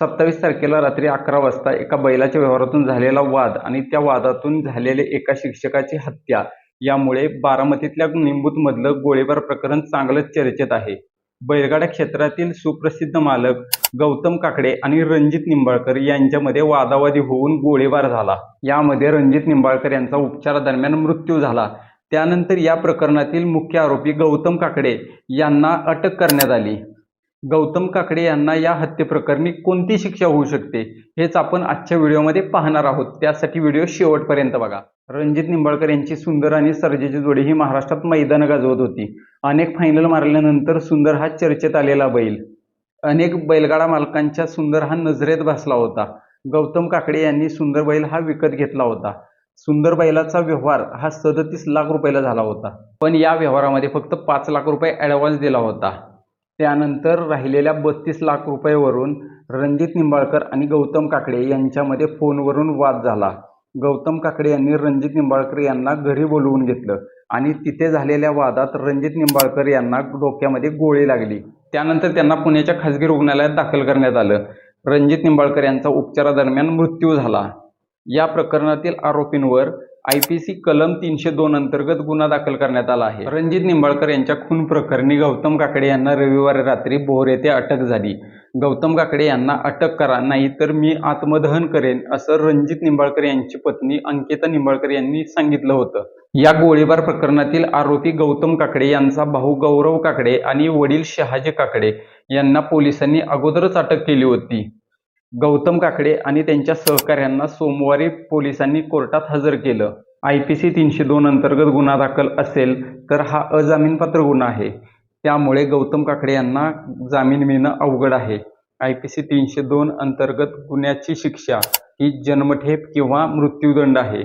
सत्तावीस तारखेला रात्री अकरा वाजता एका बैलाच्या व्यवहारातून झालेला वाद आणि त्या वादातून झालेले एका शिक्षकाची हत्या यामुळे बारामतीतल्या निंबूतमधलं गोळीबार प्रकरण चांगलंच चर्चेत आहे. बैलगाड्या क्षेत्रातील सुप्रसिद्ध मालक गौतम काकडे आणि रणजित निंबाळकर यांच्यामध्ये वादावादी होऊन गोळीबार झाला. यामध्ये रणजित निंबाळकर यांचा उपचारादरम्यान मृत्यू झाला. त्यानंतर या प्रकरणातील मुख्य आरोपी गौतम काकडे यांना अटक करण्यात आली. गौतम काकडे यांना या हत्येप्रकरणी कोणती शिक्षा होऊ शकते हेच आपण आजच्या व्हिडिओमध्ये पाहणार आहोत. त्यासाठी व्हिडिओ शेवटपर्यंत बघा. रणजित निंबाळकर यांची सुंदर आणि सर्जेची जोडी ही महाराष्ट्रात मैदानं गाजवत होती. अनेक फायनल मारल्यानंतर सुंदर हा चर्चेत आलेला बैल. अनेक बैलगाडा मालकांच्या सुंदर हा नजरेत बसला होता. गौतम काकडे यांनी सुंदर बैल हा विकत घेतला होता. सुंदर बैलाचा व्यवहार हा सदतीस लाख रुपयाला झाला होता. पण या व्यवहारामध्ये फक्त पाच लाख रुपये ॲडव्हान्स दिला होता. त्यानंतर राहिलेल्या बत्तीस लाख रुपयेवरून रणजित निंबाळकर आणि गौतम काकडे यांच्यामध्ये फोनवरून वाद झाला. गौतम काकडे यांनी रणजित निंबाळकर यांना घरी बोलवून घेतलं आणि तिथे झालेल्या वादात रणजित निंबाळकर यांना डोक्यामध्ये गोळी लागली. त्यानंतर त्यांना पुण्याच्या खाजगी रुग्णालयात दाखल करण्यात आलं. रणजित निंबाळकर यांचा उपचारादरम्यान मृत्यू झाला. या प्रकरणातील आरोपींवर आय पी सी कलम तीनशे दोन अंतर्गत गुन्हा दाखल करण्यात आला आहे. रणजित निंबाळकर यांच्या खून प्रकरणी गौतम काकडे यांना रविवारी रात्री भोर येथे अटक झाली. गौतम काकडे यांना अटक करा नाही तर मी आत्मदहन करेन असं रणजित निंबाळकर यांची पत्नी अंकिता निंबाळकर यांनी सांगितलं होतं. या गोळीबार प्रकरणातील आरोपी गौतम काकडे यांचा भाऊ गौरव काकडे आणि वडील शहाजी काकडे यांना पोलिसांनी अगोदरच अटक केली होती. गौतम काकडे आणि त्यांच्या सहकाऱ्यांना सोमवारी पोलिसांनी कोर्टात हजर केलं. आय पी सी तीनशे दोन अंतर्गत गुन्हा दाखल असेल तर हा अजामीनपात्र गुन्हा आहे. त्यामुळे गौतम काकडे यांना जामीन मिळणं अवघड आहे. आय पी सी तीनशे दोन अंतर्गत गुन्ह्याची शिक्षा ही जन्मठेप किंवा मृत्यूदंड आहे.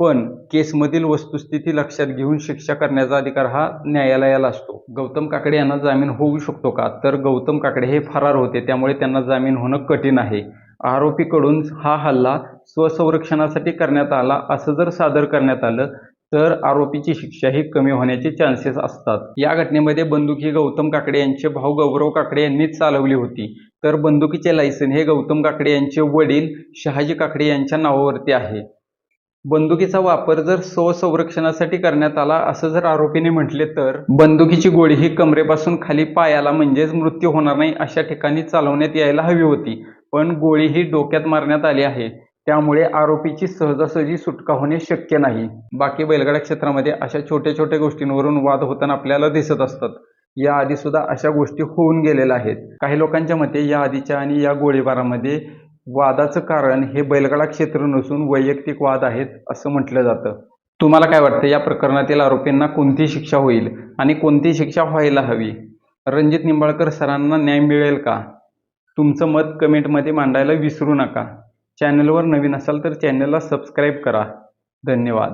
पण केसमधील वस्तुस्थिती लक्षात घेऊन शिक्षा करण्याचा अधिकार हा न्यायालयाला असतो. गौतम काकडे यांना जामीन होऊ शकतो का? तर गौतम काकडे हे फरार होते त्यामुळे त्यांना जामीन होणं कठीण आहे. आरोपीकडून हा हल्ला स्वसंरक्षणासाठी करण्यात आला असं जर सादर करण्यात आलं तर आरोपीची शिक्षा ही कमी होण्याचे चान्सेस असतात. या घटनेमध्ये बंदूक ही गौतम काकडे यांचे भाऊ गौरव काकडे यांनीच चालवली होती. तर बंदुकीचे लायसन हे गौतम काकडे यांचे वडील शहाजी काकडे यांच्या नावावरती आहे. बंदुकीचा वापर जर स्वसंरक्षणासाठी करण्यात आला असं जर आरोपीने म्हटले तर? बंदुकीची गोळी ही कमरेपासून खाली पायाला म्हणजेच मृत्यू होणार नाही अशा ठिकाणी चालवण्यात यायला हवी होती. पण गोळी ही डोक्यात मारण्यात आली आहे. त्यामुळे आरोपीची सहजासहजी सुटका होणे शक्य नाही. बाकी बैलगाडा क्षेत्रामध्ये अशा छोट्या छोट्या गोष्टींवरून वाद होताना आपल्याला दिसत असतात. या आधी सुद्धा अशा गोष्टी होऊन गेलेल्या आहेत. काही लोकांच्या मते या आधीच्या आणि या गोळीबारामध्ये वादाचं कारण हे बैलगाडा क्षेत्र नसून वैयक्तिक वाद आहेत असं म्हटलं जातं. तुम्हाला काय वाटतं? या प्रकरणातील आरोपींना कोणती शिक्षा होईल आणि कोणती शिक्षा व्हायला हवी? रणजित निंबाळकर सरांना न्याय मिळेल का? तुमचं मत कमेंटमध्ये मांडायला विसरू नका. चॅनलवर नवीन असाल तर चॅनलला सबस्क्राईब करा. धन्यवाद.